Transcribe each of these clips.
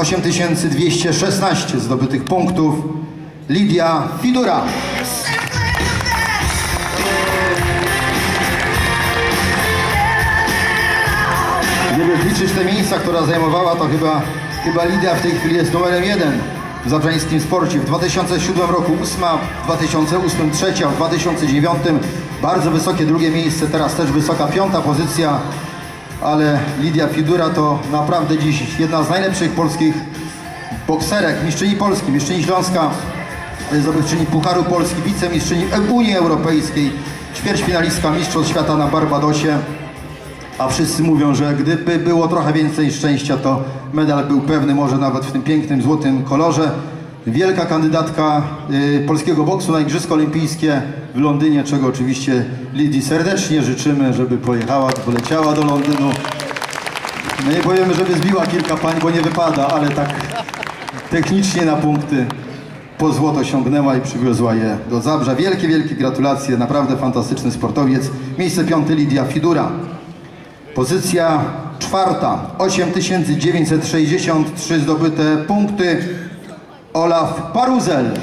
8216 zdobytych punktów Lidia Fidura. Gdyby liczyć te miejsca, która zajmowała, to chyba, chyba Lidia w tej chwili jest numerem jeden w zabrzeńskim sporcie. W 2007 roku ósma, w 2008 trzecia, w 2009 bardzo wysokie drugie miejsce, teraz też wysoka piąta pozycja, ale Lidia Fidura to naprawdę dziś jedna z najlepszych polskich bokserek, mistrzyni Polski, mistrzyni Śląska, zdobywczyni Pucharu Polski, wicemistrzyni Unii Europejskiej, ćwierćfinalistka Mistrzostw Świata na Barbadosie. A wszyscy mówią, że gdyby było trochę więcej szczęścia, to medal był pewny, może nawet w tym pięknym złotym kolorze. Wielka kandydatka y, polskiego boksu na Igrzyska Olimpijskie w Londynie, czego oczywiście Lidii serdecznie życzymy, żeby pojechała, poleciała do Londynu. No nie powiemy, żeby zbiła kilka pań, bo nie wypada, ale tak technicznie na punkty po złoto sięgnęła i przywiozła je do Zabrza. Wielkie, wielkie gratulacje, naprawdę fantastyczny sportowiec. Miejsce piąte Lidia Fidura. Pozycja czwarta, 8963 zdobyte punkty. Olaf Paruzel.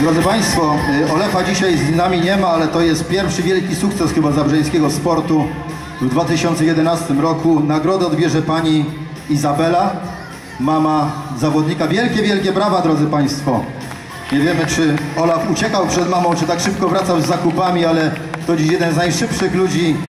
Drodzy Państwo, y, Olefa dzisiaj z nami nie ma, ale to jest pierwszy wielki sukces chyba zabrzeńskiego sportu. W 2011 roku nagrodę odbierze pani Izabela, mama zawodnika. Wielkie, wielkie brawa, drodzy Państwo. Nie wiemy, czy Olaf uciekał przed mamą, czy tak szybko wracał z zakupami, ale to dziś jeden z najszybszych ludzi